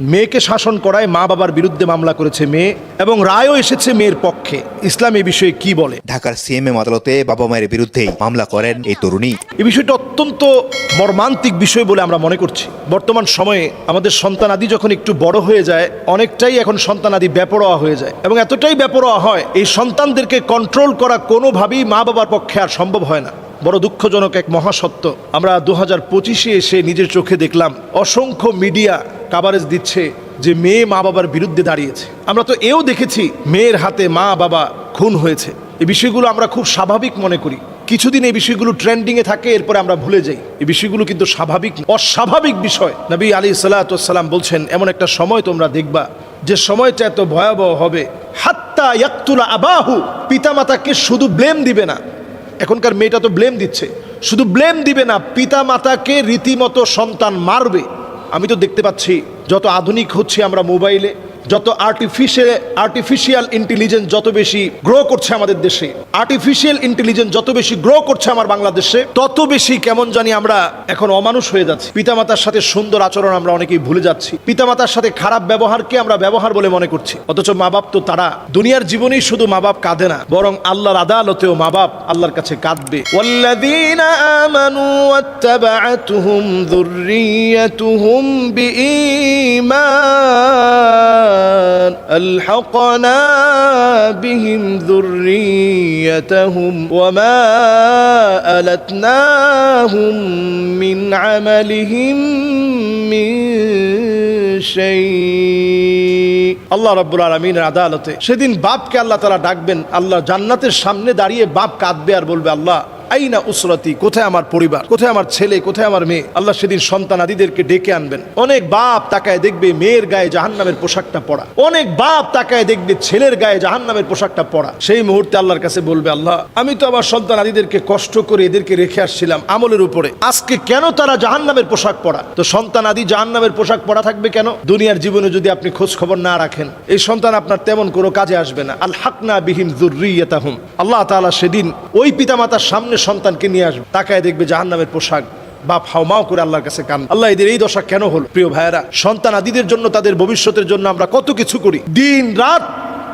মেয়েকে শাসন করায় মা বাবার বিরুদ্ধে মামলা করেছে মেয়ে এবং রায়ও এসেছে মেয়ের পক্ষে। ইসলাম এ বিষয়ে কি বলে? ঢাকার সিএমএম আদালতে বাবা মায়ের বিরুদ্ধেই মামলা করেন এই তরুণী। এই বিষয়টা অত্যন্ত মর্মান্তিক বিষয় বলে আমরা মনে করছি। বর্তমান সময়ে আমাদের সন্তানাদি যখন একটু বড় হয়ে যায় অনেকটাই এখন সন্তানাদি ব্যাপরোয়া হয়ে যায় এবং এতটাই ব্যাপরোয়া হয় এই সন্তানদেরকে কন্ট্রোল করা কোনোভাবেই মা বাবার পক্ষে আর সম্ভব হয় না। বড় দুঃখজনক এক মহাসত্য। আমরা দু হাজার পঁচিশে এসে নিজের চোখে দেখলাম অসংখ্য মিডিয়া কাভারেজ দিচ্ছে যে মেয়ে মা বাবার বিরুদ্ধে দাঁড়িয়েছে। আমরা তো এও দেখেছি মেয়ের হাতে মা বাবা খুন হয়েছে। এই বিষয়গুলো আমরা খুব স্বাভাবিক মনে করি। কিছুদিন এই বিষয়গুলো ট্রেন্ডিংয়ে থাকে, এরপরে আমরা ভুলে যাই। এই বিষয়গুলো কিন্তু স্বাভাবিক, অস্বাভাবিক বিষয়। নবী আলী সাল্লাতাম বলছেন, এমন একটা সময় তোমরা দেখবা, যে সময়টা এত ভয়াবহ হবে। হাত্তা ইয়াক্তুলা আবাহু, পিতামাতাকে শুধু ব্লেম দিবে না। এখনকার মেয়েটা তো ব্লেম দিচ্ছে। শুধু ব্লেম দিবে না পিতা মাতাকে রীতিমতো সন্তান মারবে। আমি তো দেখতে পাচ্ছি যত আধুনিক হচ্ছে আমরা মোবাইলে যত আর্টিফিশিয়াল আর্টিফিশিয়াল ইন্টেলিজেন্স যত বেশি গ্রো করছে আমাদের দেশে আর্টিফিশিয়াল ইন্টেলিজেন্স যত বেশি গ্রো করছে আমার বাংলাদেশে তত বেশি কেমন জানি আমরা এখন অমানুষ হয়ে যাচ্ছি পিতামাতার সাথে সুন্দর আচরণ আমরা অনেকেই ভুলে যাচ্ছি পিতামাতার সাথে খারাপ ব্যবহারকে আমরা ব্যবহার বলে মনে করছি অথচ মা বাপ তো তারা দুনিয়ার জীবনেই শুধু মা বাপ কাঁদে না বরং আল্লাহর আদালতেও মা বাপ আল্লাহর কাছে কাঁদবে والذين آمنوا واتبعتهم ذريتهم بإيمان ألحقنا بهم ذريتهم وما ألتناهم من عملهم من شيء আল্লাহ রব্বুল আলমিনের আদালতে সেদিন বাপকে আল্লাহ তারা ডাকবেন আল্লাহ জান্নাতের সামনে দাঁড়িয়ে বাপ কাঁদবে আর বলবে আল্লাহ আইনা উসরতি? কোথায় আমার পরিবার? কোথায় আমার ছেলে? কোথায় আমার মেয়ে? আল্লাহ সেদিন সন্তান আদিদেরকে ডেকে আনবেন। অনেক বাপ তাকায় দেখবে মেয়ের গায়ে জাহান্নামের পোশাকটা পরা। অনেক বাপ তাকায় দেখবে ছেলের গায়ে জাহান্নামের পোশাকটা পরা। সেই মুহূর্তে আল্লাহর কাছে বলবে, আল্লাহ, আমি তো আমার সন্তান আদিদেরকে কষ্ট করে এদেরকে রেখে আসছিলাম আমলের উপরে। আজকে কেন তারা জাহান্নামের পোশাক পরা? তো সন্তান আদি জাহান্নামের পোশাক পরা থাকবে কেন? দুনিয়ার জীবনে যদি আপনি খোঁজ খবর না রাখেন, এই সন্তান আপনার তেমন কোনো কাজে আসবে না। আল হাকনা বিহীন জুরিয়াতাহুম আল্লাহ তাআলা সেদিন ওই পিতামাতার সামনে সন্তানকে নিয়ে আসবে। তাকায় দেখবে জাহান্নামের পোশাক। বাপ হাওমাও করে আল্লাহর কাছে কান। আল্লাহ এদের এই দশা কেন হল? প্রিয় ভাইয়েরা, সন্তান আদিদের জন্য, তাদের ভবিষ্যতের জন্য আমরা কত কিছু করি? দিন, রাত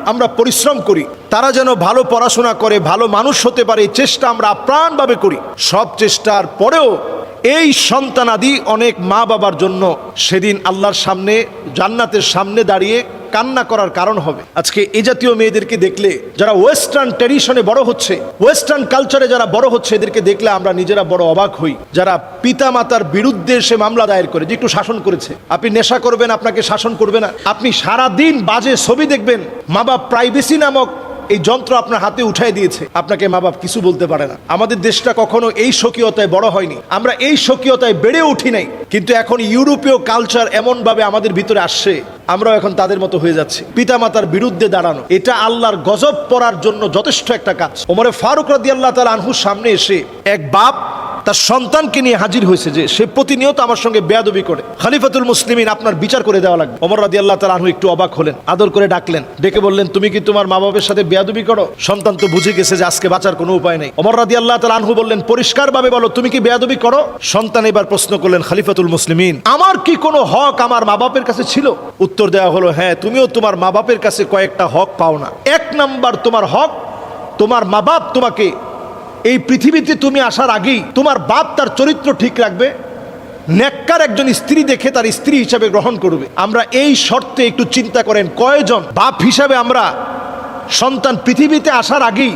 আমরা পরিশ্রম করি। তারা যেন ভালো পড়াশোনা করে, ভালো মানুষ হতে পারে চেষ্টা আমরা আপ্রাণভাবে করি। সব চেষ্টার পরেও এই সন্তানাদি অনেক মা বাবার জন্য সেদিন আল্লাহর সামনে, জান্নাতের সামনে দাঁড়িয়ে কান্না করার কারণ হবে। আজকে এই জাতীয় মেয়েদেরকে দেখলে যারা ওয়েস্টার্ন ট্র্যাডিশনে বড় হচ্ছে ওয়েস্টার্ন কালচারে যারা বড় হচ্ছে, এদেরকে দেখলে আমরা নিজেরা বড় অবাক হই। যারা পিতা মাতার বিরুদ্ধে এসে মামলা দায়ের করে, যে একটু শাসন করেছে। আপনি নেশা করবেন, আপনাকে শাসন করবে না। আপনি সারা দিন বাজে ছবি দেখবেন মা বাপ প্রাইভেসি নামক এই যন্ত্র আপনার হাতে উঠাই দিয়েছে। আপনাকে মা বাপ কিছু বলতে পারে না। আমাদের দেশটা কখনো এই স্বকীয়তায় বড় হয়নি। আমরা এই স্বকীয়তায় বেড়ে উঠি নাই। কিন্তু এখন ইউরোপীয় কালচার এমনভাবে আমাদের ভিতরে আসছে আমরাও এখন তাদের মতো হয়ে যাচ্ছি। পিতামাতার বিরুদ্ধে দাঁড়ানো। এটা আল্লাহর গজব পড়ার জন্য যথেষ্ট একটা কাজ। ওমরে ফারুক রাদি আল্লাহ তালা আনহুর সামনে এসে এক বাপ তার সন্তানকে নিয়ে হাজির হয়েছে যে সে প্রতিনিয়ত আমার সঙ্গে বেয়াদবি করে। খালিফাতুল মুসলিমিন আপনার বিচার করে দেওয়া লাগবে। অমর রাদি আল্লাহ তালা আনহু একটু অবাক হলেন, আদর করে ডাকলেন, ডেকে বললেন, তুমি কি তোমার মা বাবার সাথে বেয়াদবি করো? সন্তান তো বুঝে গেছে যে আজকে বাঁচার কোনো উপায় নেই। অমর রাদি আল্লাহ তালা আনহু বললেন, পরিষ্কারভাবে বলো, তুমি কি বেয়াদবি করো? সন্তান এবার প্রশ্ন করলেন, খালিফাতুল মুসলিমিন, আমার কি কোনো হক আমার মা বাপের কাছে ছিল? উত্তর দেওয়া হলো হ্যাঁ তুমিও তোমার মা বাপের কাছে কয়েকটা হক পাও না। এক নাম্বার তোমার হক, তোমার মা বাপ তোমাকে এই পৃথিবীতে তুমি আসার আগেই তোমার বাপ তার চরিত্র ঠিক রাখবে, নেককার একজন স্ত্রী দেখে তার স্ত্রী হিসাবে গ্রহণ করবে। আমরা এই শর্তে একটু চিন্তা করেন, কয়জন বাপ হিসাবে আমরা সন্তান পৃথিবীতে আসার আগেই,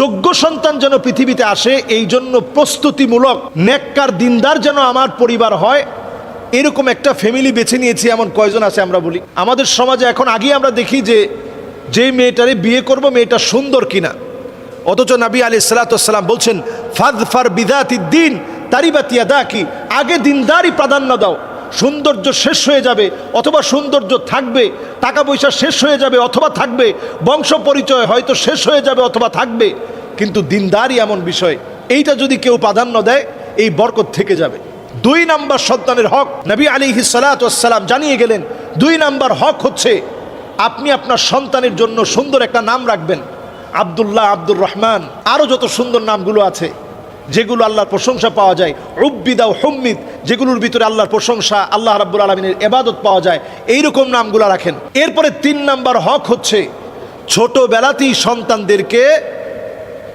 যোগ্য সন্তান যেন পৃথিবীতে আসে, এই জন্য প্রস্তুতিমূলক নেককার দিনদার যেন আমার পরিবার হয়, এরকম একটা ফ্যামিলি বেছে নিয়েছি, এমন কয়জন আছে আমরা বলি। আমাদের সমাজে এখন আগেই আমরা দেখি যে যে মেয়েটারে বিয়ে করব, মেয়েটা সুন্দর কিনা। অথচ নবী আলী সালাতাম বলছেন ফাদ ফার বিদাতি দিন তারি বাতিয়া দা কি আগে দিনদারই প্রাধান্য দাও। সৌন্দর্য শেষ হয়ে যাবে, অথবা সৌন্দর্য থাকবে, টাকা পয়সা শেষ হয়ে যাবে, অথবা থাকবে, বংশ পরিচয় হয়তো শেষ হয়ে যাবে, অথবা থাকবে। কিন্তু দিনদারই এমন বিষয়, এইটা যদি কেউ প্রাধান্য দেয়, এই বরকত থেকে যাবে। দুই নাম্বার সন্তানের হক, নবী আলী সালাতাম জানিয়ে গেলেন, দুই নাম্বার হক হচ্ছে, আপনি আপনার সন্তানের জন্য সুন্দর একটা নাম রাখবেন। আব্দুল্লাহ আব্দুর রহমান। আরও যত সুন্দর নামগুলো আছে, যেগুলো আল্লাহর প্রশংসা পাওয়া যায় রব্বিদা হম্মিদ, যেগুলোর ভিতরে আল্লাহর প্রশংসা, আল্লাহ রাব্বুল আলমিনের এবাদত পাওয়া যায়, এইরকম নামগুলো রাখেন। এরপরে তিন নাম্বার হক হচ্ছে ছোটবেলাতেই সন্তানদেরকে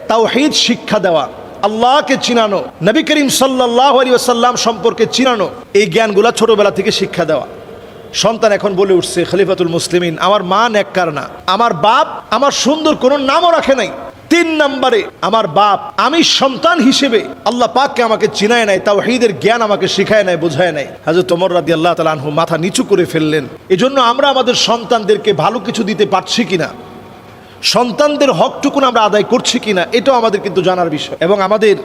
তাওহীদ শিক্ষা দেওয়া। আল্লাহকে চিনানো, নবী করিম সাল্লাহ আলী আসাল্লাম সম্পর্কে চিনানো, এই জ্ঞানগুলা ছোটবেলা থেকে শিক্ষা দেওয়া। সন্তান এখন বলে উঠছে, খলিফাতুল মুসলিমিন, আমার মা নেককার না। আমার বাপ আমার সুন্দর কোনো নামও রাখে নাই। তিন নম্বরে, আমার বাপ আমি সন্তান হিসেবে আল্লাহ পাককে আমাকে চিনায় নাই তাও হিদের জ্ঞান আমাকে শিখায় নাই, বোঝায় নাই। হাজর তোমর রাদি আল্লাহ তালা আনহু মাথা নিচু করে ফেললেন। এজন্য আমরা আমাদের সন্তানদেরকে ভালো কিছু দিতে পারছি কিনা? সন্তানদের হকটুকুন আমরা আদায় করছি কিনা? এটাও আমাদের কিন্তু জানার বিষয়। এবং আমাদের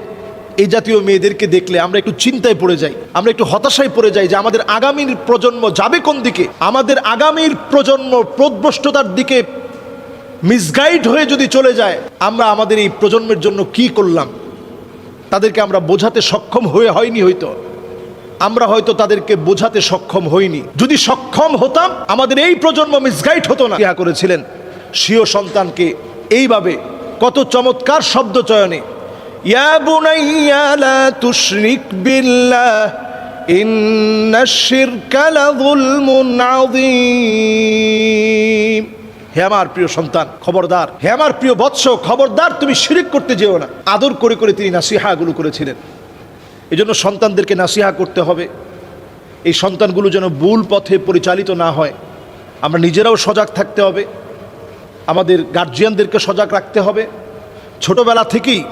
এই জাতীয় মেয়েদেরকে দেখলে আমরা একটু চিন্তায় পড়ে যাই, আমরা একটু হতাশায় পড়ে যাই যে আমাদের আগামীর প্রজন্ম যাবে কোন দিকে? আমাদের আগামীর প্রজন্ম প্রদ্রষ্টতার দিকে মিসগাইড হয়ে যদি চলে যায়, আমরা আমাদের এই প্রজন্মের জন্য কি করলাম? তাদেরকে আমরা বোঝাতে সক্ষম হয়ে হয়নি হয়তো। আমরা হয়তো তাদেরকে বোঝাতে সক্ষম হইনি। যদি সক্ষম হতাম, আমাদের এই প্রজন্ম মিসগাইড হতো না। ইহা করেছিলেন স্বীয় সন্তানকে এইভাবে কত চমৎকার শব্দ চয়নে ইয়া বুনাইয়া, লা তুশরিক বিল্লাহ ইন্নাশ শিরকা লাযুলমুন আযীম। আমার প্রিয় সন্তান, খবরদার। হে আমার প্রিয় বৎস, খবরদার, তুমি শিরিক করতে যেও না। আদর করে করে তিনি নাসিহাগুলো করেছিলেন। এজন্য সন্তানদেরকে নাসিহা করতে হবে। এই সন্তানগুলো যেন ভুল পথে পরিচালিত না হয়। আমরা নিজেরাও সজাগ থাকতে হবে। আমাদের গার্জিয়ানদেরকে সজাগ রাখতে হবে। ছোটবেলা থেকেই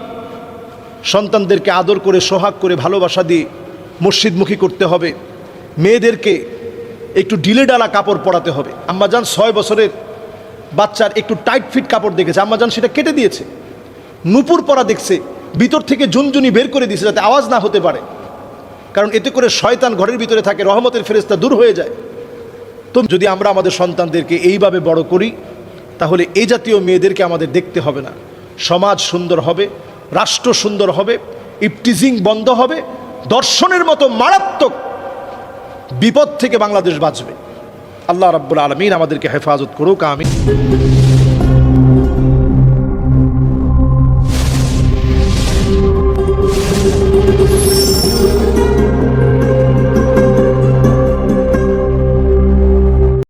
সন্তানদেরকে আদর করে, সোহাগ করে, ভালোবাসা দিয়ে মসজিদমুখী করতে হবে। মেয়েদেরকে একটু ডিলে ডালা কাপড় পরাতে হবে। আম্মাজান ছয় বছরের বাচ্চার একটু টাইট ফিট কাপড় দেখেছে। আম্মাজান সেটা কেটে দিয়েছে। নুপুর পরা দেখছে। ভিতর থেকে জুনজুনি বের করে দিয়েছে যাতে আওয়াজ না হতে পারে। কারণ এতে করে শয়তান ঘরের ভিতরে থাকে, রহমতের ফেরেস্তা দূর হয়ে যায়। তো যদি আমরা আমাদের সন্তানদেরকে এইভাবে বড় করি, তাহলে এই জাতীয় মেয়েদেরকে আমাদের দেখতে হবে না। সমাজ সুন্দর হবে রাষ্ট্র সুন্দর হবে, ইপটিজিং বন্ধ হবে, দর্শনের মতো মারাত্মক বিপদ থেকে বাংলাদেশ বাঁচবে। আল্লাহ রাব্বুল আলমিন আমাদেরকে হেফাজত করুক আমি